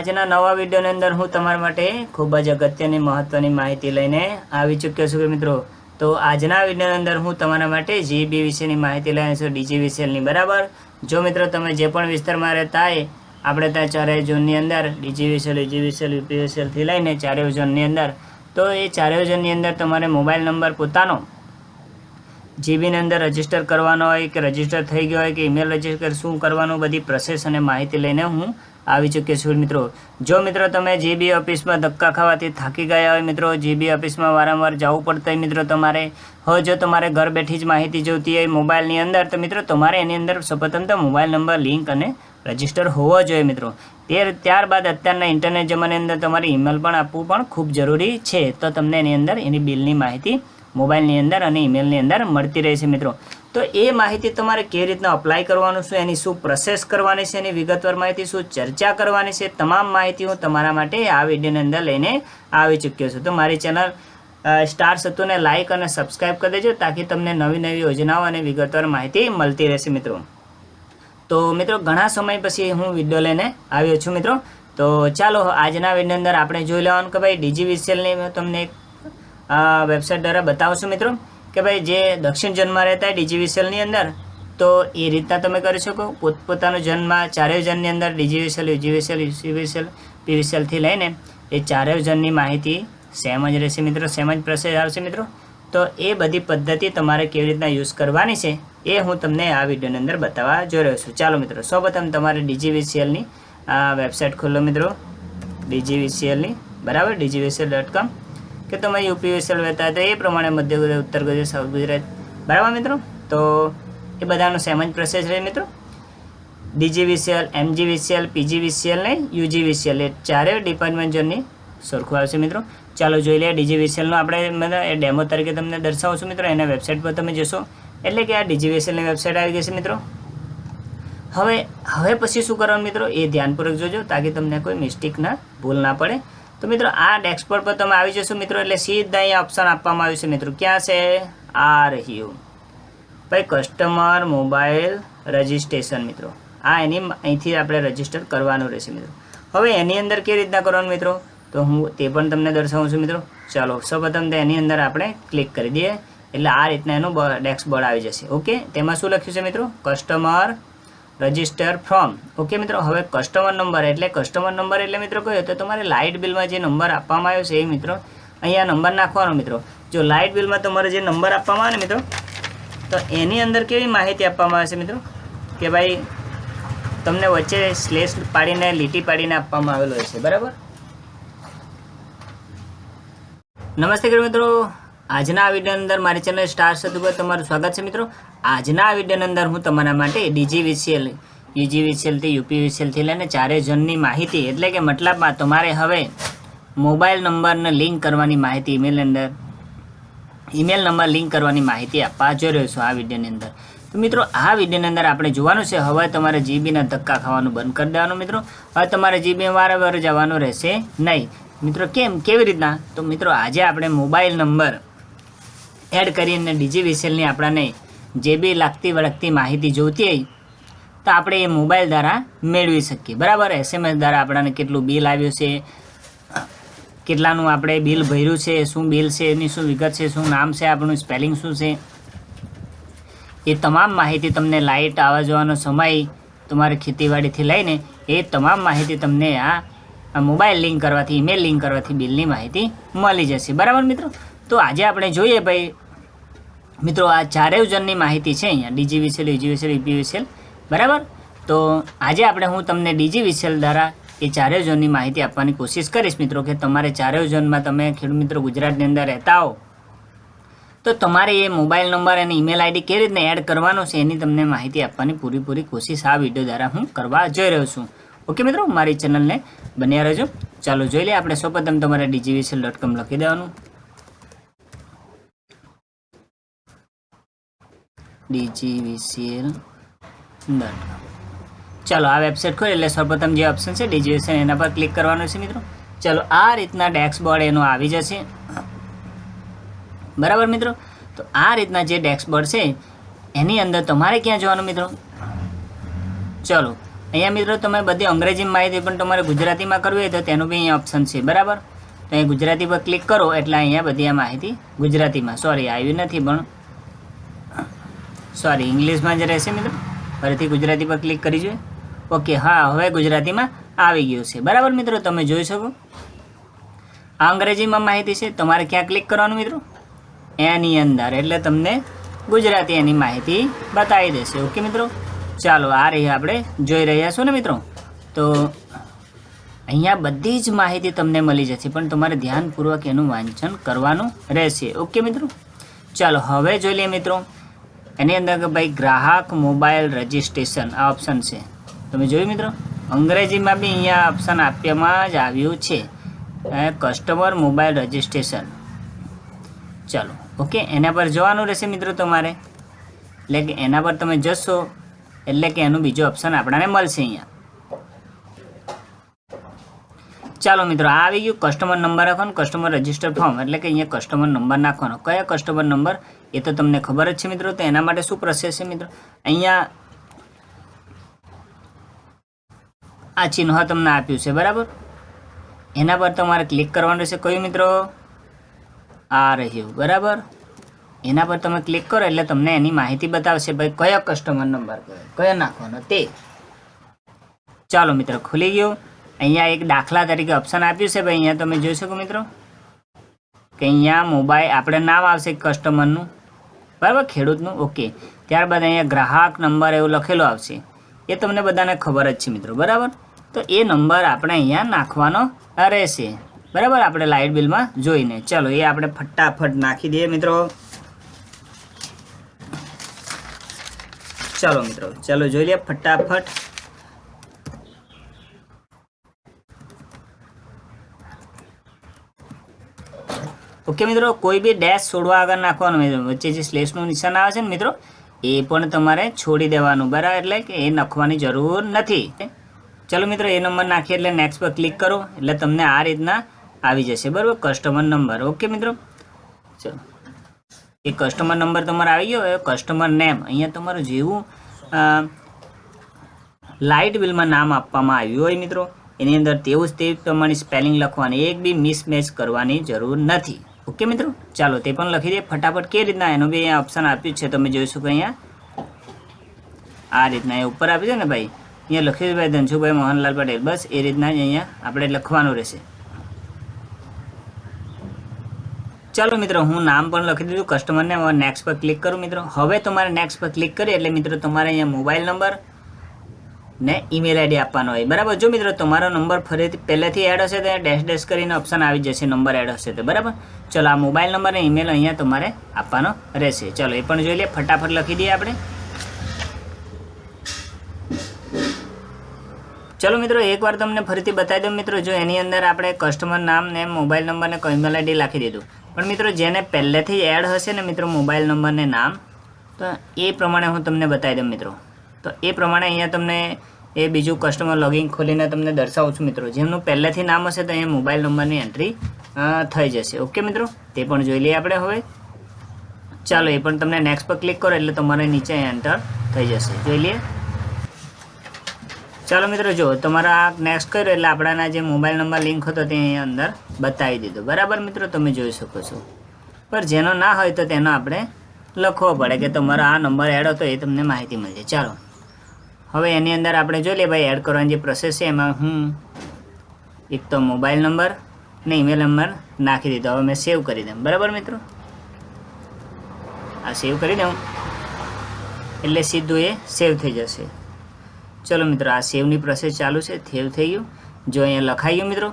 આજના નવા વિડીયોની અંદર હું તમારા માટે ખૂબ જ અગત્યની મહત્ત્વની માહિતી લઈને આવી ચૂક્યો છું કે મિત્રો. તો આજના વિડીયોની અંદર હું તમારા માટે જીબી વિશેની માહિતી લઈને છું ડીજી વિશેની બરાબર. જો મિત્રો તમે જે પણ વિસ્તારમાં રહેતા હોય, આપણે ત્યાં ચારેય ઝોનની અંદર ડીજી યુજીવીસીએલ યુપીવીસીએલથી લઈને ચારેય ઝોનની અંદર, તો એ ચારેય ઝોનની અંદર તમારે મોબાઈલ નંબર પોતાનો જીબીની અંદર રજિસ્ટર કરવાનો હોય કે રજિસ્ટર થઈ ગયો હોય કે ઈમેલ રજિસ્ટર, શું કરવાનું, બધી પ્રોસેસ અને માહિતી લઈને હું આવી ચૂક્યો છું મિત્રો. જો મિત્રો તમે જીબી ઓફિસમાં ધક્કા ખાવાથી થાકી ગયા હોય મિત્રો જીબી ઓફિસમાં વારંવાર જવું પડતું હોય મિત્રો તમારે. હવે જો તમારે ઘર બેઠી જ માહિતી જોઈતી હોય મોબાઈલની અંદર, તો મિત્રો તમારે એની અંદર સૌપ્રથમ તો મોબાઈલ નંબર, લિંક અને રજિસ્ટર હોવો જોઈએ મિત્રો. તે ત્યારબાદ અત્યારના ઇન્ટરનેટ જમાની અંદર તમારે ઈમેલ પણ આપવું પણ ખૂબ જરૂરી છે. તો તમને એની અંદર એની બિલની માહિતી મોબાઈલની અંદર અને ઈમેલની અંદર મળતી રહે છે મિત્રો. તો એ માહિતી તમારે કેવી રીતના અપ્લાય કરવાનું છે, એની શું પ્રોસેસ કરવાની છે, એની વિગતવાર માહિતી, શું ચર્ચા કરવાની છે, તમામ માહિતી હું તમારા માટે આ વિડીયોની અંદર લઈને આવી ચૂક્યો છું. તો મારી ચેનલ સ્ટાર સતુને લાઇક અને સબસ્ક્રાઈબ કરી દેજો તાકી તમને નવી નવી યોજનાઓ અને વિગતવાર માહિતી મળતી રહેશે મિત્રો. તો મિત્રો, ઘણા સમય પછી હું વીડિયો લઈને આવ્યો છું મિત્રો. તો ચાલો, આજના વીડિયો અંદર આપણે જોઈ લેવાનું કે ભાઈ ડીજી વિસેલની તમને એક વેબસાઇટ દ્વારા બતાવશો મિત્રો કે ભાઈ જે દક્ષિણ જન્મમાં રહેતા હોય ડીજી વિસેલની અંદર, તો એ રીતના તમે કરી શકો. પોતપોતાનો જન્મ ચારેય જનની અંદર ડીજી વિસેલ યુજી વિસેલ પી વિસેલથી લઈને એ ચારેય જનની માહિતી સેમ જ રહેશે મિત્રો, સેમ જ પ્રોસેસ આવશે મિત્રો. તો એ બધી પદ્ધતિ તમારે કેવી રીતના યુઝ કરવાની છે એ હું તમને આ વિડીયોની અંદર બતાવવા જોઈ રહ્યો છું. ચાલો મિત્રો, સૌપ્રથમ તમારે ડીજીવીસીએલની વેબસાઇટ ખોલો મિત્રો. ડીજીવીસીએલની બરાબર? ડીજીવીસીએલ ડોટ કોમ કે તમે યુપીવીસીએલ વહેતા હતા, એ પ્રમાણે મધ્ય ગુજરાત, ઉત્તર ગુજરાત, સાઉથ ગુજરાત. બરાબર મિત્રો? તો એ બધાનો સેમ જ પ્રોસેસ રહે મિત્રો. ડીજીવીસીએલ એમજીવીસીએલ પીજીવીસીએલ ને યુજીવીસીએલ એ ચારેય ડિપાર્ટમેન્ટ જોનની સરખું આવશે મિત્રો. ચાલો જોઈ લઈએ ડીજીવીસીએલનો આપણે એ ડેમો તરીકે તમને દર્શાવશું મિત્રો. એના વેબસાઇટ પર તમે જશો. એટલે કે આ ડીજીવીસીએલની વેબસાઇટ આવી ગઈ છે મિત્રો. હવે હવે પછી શું કરવાનું મિત્રો? એ ધ્યાનપૂર્વક જોજો, તાકી તમને કોઈ મિસ્ટેક ના, ભૂલ ના પડે. તો મિત્રો, આ ડેસ્કબોર્ડ પર તમે આવી જશો મિત્રો, એટલે સીધા અહીંયા ઓપ્શન આપવામાં આવ્યું છે મિત્રો. ક્યાં છે? આ રહ્યું. ભાઈ કસ્ટમર મોબાઈલ રજિસ્ટ્રેશન મિત્રો. આ એની અહીંથી આપણે રજિસ્ટર કરવાનું રહેશે મિત્રો. હવે એની અંદર કેવી રીતના કરવાનું મિત્રો? તો હું તે પણ તમને દર્શાવું છું મિત્રો. ચાલો, સૌપ્રથમ તો એની અંદર આપણે ક્લિક કરી દઈએ. એટલે આ રીતના એનું ડેસ્કબોર્ડ આવી જશે. ઓકે? તેમાં શું લખ્યું છે મિત્રો? કસ્ટમર રજિસ્ટર ફ્રોમ ઓકે મિત્રો, હવે કસ્ટમર નંબર એટલે કસ્ટમર નંબર એટલે મિત્રો કયો? તો તમારે લાઇટ બિલમાં જે નંબર આપવામાં આવ્યો છે એ મિત્રો અહીંયા નંબર નાખવાનો મિત્રો. જો લાઇટ બિલમાં તમારે જે નંબર આપવામાં આવે મિત્રો, તો એની અંદર કેવી માહિતી આપવામાં આવે છે મિત્રો? કે ભાઈ, તમને વચ્ચે સ્લેશ પાડીને, લીટી પાડીને આપવામાં આવેલો હોય છે, બરાબર? નમસ્તે મિત્રો આજના આ વિડીયોની અંદર મારી ચેનલ સ્ટાર સદુગર તમારું સ્વાગત છે મિત્રો. આજના આ વિડીયોની અંદર હું તમારા માટે ડીજી વીસીએલ યુજી વીસીએલથી યુપી વિસીએલથી લઈને ચારે જણની માહિતી એટલે કે મતલબમાં તમારે હવે મોબાઈલ નંબરને લિંક કરવાની માહિતી ઈમેલ અંદર ઈમેલ નંબર લિંક કરવાની માહિતી આપવા જઈ રહ્યો છું આ વિડીયોની અંદર. તો મિત્રો, આ વિડીયોની અંદર આપણે જોવાનું છે, હવે તમારે જીબીના ધક્કા ખાવાનું બંધ કરી દેવાનું મિત્રો. હવે તમારે જીબી વારંવાર જવાનું રહેશે નહીં. મિત્રો, કેમ? કેવી રીતના? તો મિત્રો, આજે આપણે મોબાઈલ નંબર એડ કરીને ડીજી વિસેલની આપણને જે બી લાગતી વળગતી માહિતી જોઈતી હોય, તો આપણે એ મોબાઈલ દ્વારા મેળવી શકીએ. બરાબર? એસએમએસ દ્વારા આપણને કેટલું બિલ આવ્યું છે, કેટલાનું આપણે બિલ ભર્યું છે, શું બિલ છે, એની શું વિગત છે, શું નામ છે, આપણું સ્પેલિંગ શું છે? એ તમામ માહિતી તમને લાઇટ આવવા જવાનો સમય તમારી ખેતીવાડીથી લઈને એ તમામ માહિતી તમને આ મોબાઈલ લિંક કરવાથી ઈમેલ લિંક કરવાથી બિલની માહિતી મળી જશે. બરાબર મિત્રો? તો આજે આપણે જોઈએ ભાઈ, મિત્રો આ ચારેય જણની માહિતી છે અહીંયા DG VCL UG VCL UP VCL બરાબર? તો આજે આપણે હું તમને ડીજી વિસેલ દ્વારા એ ચારેય ઝોનની માહિતી આપવાની કોશિશ કરીશ, મિત્રો, કે તમારે ચારેય ઝોનમાં તમે ખેડૂત મિત્રો ગુજરાતની અંદર રહેતા હો, તો તમારે એ મોબાઈલ નંબર અને ઈમેલ આઈડી કેવી રીતના એડ કરવાનો છે એની તમને માહિતી આપવાની પૂરીપૂરી કોશિશ આ વીડિયો દ્વારા હું કરવા જઈ રહ્યો છું. ઓકે, મિત્રો, મારી ચેનલને બન્યા રહેજો. ચાલો જોઈ લઈએ, આપણે સૌપ્રથમ તમારે ડીજીવીસીએલ ડોટ લખી દેવાનું. ડીજીવીસીએલ ડોટ ચાલો, આ વેબસાઇટ ખોલી એટલે સૌપ્રથમ જે ઓપ્શન છે ડીજીવીસીએલ એના પર ક્લિક કરવાનું છે મિત્રો. ચાલો, આ રીતના ડેસ્કબોર્ડ એનો આવી જશે. બરાબર મિત્રો? તો આ રીતના જે ડેસ્કબોર્ડ છે, એની અંદર તમારે ક્યાં જવાનું મિત્રો? ચલો, અહીંયા મિત્રો તમે બધી અંગ્રેજી માહિતી પણ તમારે ગુજરાતીમાં કરવી હોય તો તેનું બી અહીંયા ઓપ્શન છે, બરાબર? તો અહીં ગુજરાતી પર ક્લિક કરો એટલે અહીંયા બધી આ માહિતી ગુજરાતીમાં. સોરી આવી નથી, પણ સોરી ઇંગ્લિશમાં જ રહેશે મિત્રો. ફરીથી ગુજરાતી પર ક્લિક કરી જોઈએ. ઓકે હા, હવે ગુજરાતીમાં આવી ગયું છે. બરાબર મિત્રો, તમે જોઈ શકો. આ અંગ્રેજીમાં માહિતી છે. તમારે ક્યાં ક્લિક કરવાનું મિત્રો? એની અંદર. એટલે તમને ગુજરાતી એની માહિતી બતાવી દેશે. ઓકે મિત્રો? ચાલો, આ રહી આપણે જોઈ રહ્યા છો ને મિત્રો? તો અહીંયા બધી જ માહિતી તમને મળી જશે, પણ તમારે ધ્યાનપૂર્વક એનું વાંચન કરવાનું રહેશે. ઓકે મિત્રો? ચાલો, હવે જોઈ લઈએ મિત્રો. એની અંદર કે ભાઈ ગ્રાહક મોબાઈલ રજિસ્ટ્રેશન આ ઓપ્શન છે. તમે જોયું મિત્રો? અંગ્રેજીમાં બી અહીંયા ઓપ્શન આપવામાં જ આવ્યું છે. કસ્ટમર મોબાઈલ રજિસ્ટ્રેશન ચાલો ઓકે એના પર જવાનું રહેશે મિત્રો તમારે. એટલે કે એના પર તમે જશો, એટલે કે એનું બીજું ઓપ્શન આપણાને મળશે અહીંયા. ચાલો મિત્રો આવી ગયું કસ્ટમર નંબર રાખવાનો કસ્ટમર રજિસ્ટર ફોર્મ એટલે કે અહીંયા કસ્ટમર નંબર નાખવાનો. કયા કસ્ટમર નંબર એ તો તમને ખબર જ છે મિત્રો, તો એના માટે શું પ્રોસેસ છે મિત્રો? અહીંયા આ ચિહ્ન તમને આપ્યું છે, બરાબર? એના પર તમારે ક્લિક કરવાનું રહેશે. કયું મિત્રો? આ રહ્યું, બરાબર? એના પર તમે ક્લિક કરો, એટલે તમને એની માહિતી બતાવશે ભાઈ કયો કસ્ટમર નંબર કયો નાખવાનો તે. ચાલો મિત્રો, ખુલી ગયું. અહીંયા એક દાખલા તરીકે ઓપ્શન આપ્યું છે ભાઈ, અહીંયા તમે જોઈ શકો મિત્રો. કે અહીંયા મોબાઈલ આપણે નામ આવશે કસ્ટમરનું બરાબર? ખેડૂતનું. ઓકે ત્યારબાદ અહીંયા ગ્રાહક નંબર એવું લખેલો આવશે. એ તમને બધાને ખબર જ છે મિત્રો. બરાબર? તો એ નંબર આપણે અહીંયા નાખવાનો રહેશે. બરાબર? આપણે લાઇટ બિલમાં જોઈને. ચલો, એ આપણે ફટાફટ નાખી દઈએ મિત્રો. ચલો મિત્રો. ચાલો, જોઈ લઈએ ફટાફટ. ઓકે મિત્રો, કોઈ બી ડેશ છોડવા આગળ નાખવાનું વચ્ચે જે સ્લેશનું નિશાન આવે છે ને મિત્રો, એ પણ તમારે છોડી દેવાનું. બરાબર? એટલે કે એ નાખવાની જરૂર નથી. ચલો મિત્રો, એ નંબર નાખીએ એટલે નેક્સ્ટ પર ક્લિક કરો. એટલે તમને આ રીતના આવી જશે. બરાબર? કસ્ટમર નંબર ઓકે મિત્રો? ચલો. એ કસ્ટમર નંબર તમારે આવી ગયો. કસ્ટમર નેમ અહીંયા તમારું જેવું લાઇટ બિલમાં નામ આપવામાં આવ્યું હોય મિત્રો. એની અંદર તેવું જ તે પ્રમાણે સ્પેલિંગ લખવાની. એક બી મિસમેચ કરવાની જરૂર નથી. ઓકે મિત્રો? ચાલો, તે પણ લખી દઈએ ફટાફટ કેવી રીતના એનું બી અહીંયા ઓપ્શન આપ્યું છે, તમે જોઈ શકો અહીંયા. આ રીતના એ ઉપર આપ્યું છે ને ભાઈ? અહીંયા લખ્યું ભાઈ ધનસુભાઈ મોહનલાલ પટેલ. બસ, એ રીતના જ અહીંયા આપણે લખવાનું રહેશે. ચાલો મિત્રો, હું નામ પણ લખી દીધું કસ્ટમરને નેક્સ્ટ પર ક્લિક કરું મિત્રો. હવે તમારે નેક્સ્ટ પર ક્લિક કરીએ એટલે મિત્રો, તમારે અહીંયા મોબાઈલ નંબર ને ઈમેલ આઈડી આપવાનો હોય. બરાબર? જો મિત્રો તમારો નંબર ફરીથી પહેલેથી એડ હશે, તો ડેશ ડેશ કરીને ઓપ્શન આવી જશે નંબર એડ હશે તો. બરાબર? ચલો, આ મોબાઈલ નંબર અને ઈમેલ અહીંયા તમારે આપવાનો રહેશે. ચલો, એ પણ જોઈ લઈએ. ફટાફટ લખી દઈએ આપણે. ચલો, મિત્રો, એકવાર તમને ફરીથી બતાવી દઉં. મિત્રો, જો એની અંદર આપણે કસ્ટમર નામ ને મોબાઈલ નંબર ને ઈમેલ આઈડી લખી દીધું. પણ મિત્રો, જેને પહેલેથી એડ હશે ને, મિત્રો મોબાઈલ નંબર ને નામ, તો એ પ્રમાણે હું તમને બતાવી દઉં, મિત્રો. તો એ પ્રમાણે અહીંયા તમને એ બીજું કસ્ટમર લોગિન ખોલીને તમને દર્શાવું છું મિત્રો. જેમનું પહેલેથી નામ હશે તો અહીંયા મોબાઈલ નંબરની એન્ટ્રી થઈ જશે. ઓકે મિત્રો? તે પણ જોઈ લઈએ આપણે હવે. ચાલો, એ પણ તમને નેક્સ્ટ પર ક્લિક કરો એટલે તમારે નીચે એન્ટર થઈ જશે. જોઈ લઈએ. ચાલો મિત્રો, જો, તમારા આ નેક્સ્ટ કર્યો એટલે આપણાના જે મોબાઈલ નંબર લિંક હતો તે અહીંયા અંદર બતાવી દીધો. બરાબર મિત્રો? તમે જોઈ શકો છો. પર જેનો ના હોય તો તેનો આપણે લખવો પડે કે તમારો આ નંબર એડ હતો, એ તમને માહિતી મળશે ચાલો. હવે એની અંદર આપણે જોઈ લઈએ ભાઈ એડ કરવાની જે પ્રોસેસ છે, એમાં હું એક તો મોબાઈલ નંબર ને ઈમેલ નંબર નાખી દીધો. હવે મેં સેવ કરી દઉં. બરાબર મિત્રો? આ સેવ કરી દઉં. એટલે સીધું એ સેવ થઈ જશે. ચલો મિત્રો, આ સેવની પ્રોસેસ ચાલુ છે. સેવ થઈ ગયું. જો અહીંયા લખાઈ ગયું મિત્રો.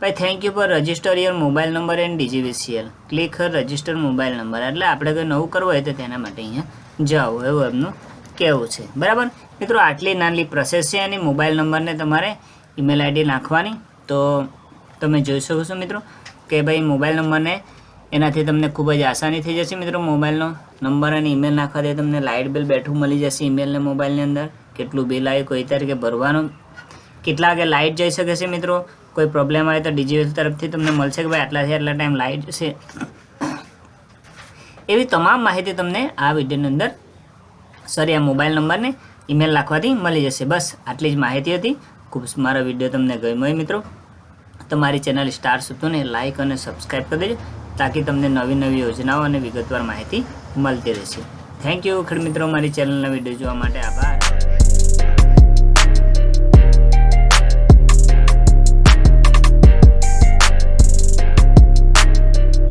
ભાઈ thank you for register your mobile number and DGVCL click register mobile number એટલે આપણે કોઈ નવું કરવું હોય તો તેના માટે અહીંયા જાઓ. એવું એમનું કહેવું છે? બરાબર? મિત્રો, આટલી નાની પ્રોસેસ છે અને મોબાઈલ નંબરને તમારે ઈમેલ આઈડી નાખવાની. તો તમે જોઈ શકો છો મિત્રો કે ભાઈ મોબાઈલ નંબરને એનાથી તમને ખૂબ જ આસાની થઈ જશે મિત્રો મોબાઈલનો નંબર અને ઈમેલ નાખવાથી તમને લાઇટ બિલ બેઠું મળી જશે ઈમેલને મોબાઈલની અંદર. કેટલું બિલ આવ્યું, કોઈ તારીખે ભરવાનું. કેટલા વાગે લાઇટ જઈ શકે છે મિત્રો? કોઈ પ્રોબ્લેમ આવે તો ડીજીએલ તરફથી તમને મળશે કે ભાઈ આટલાથી આટલા ટાઈમ લાઇટ જશે એવી તમામ માહિતી તમને આ વિડીયોની અંદર સોરી આ મોબાઈલ નંબરને ઈમેલ નાખવાથી મળી જશે. બસ, આટલી જ માહિતી હતી. ખૂબ મારો વીડિયો તમને ગમ્યો હોય મિત્રો તમારી ચેનલ સ્ટાર સૂત્રોને લાઇક અને સબસ્ક્રાઈબ કરી દેજો, તાકી તમને નવી નવી યોજનાઓ અને વિગતવાર માહિતી મળતી રહેશે. થેન્ક યુ ખેડ મિત્રો. મારી ચેનલના વીડિયો જોવા માટે આભાર.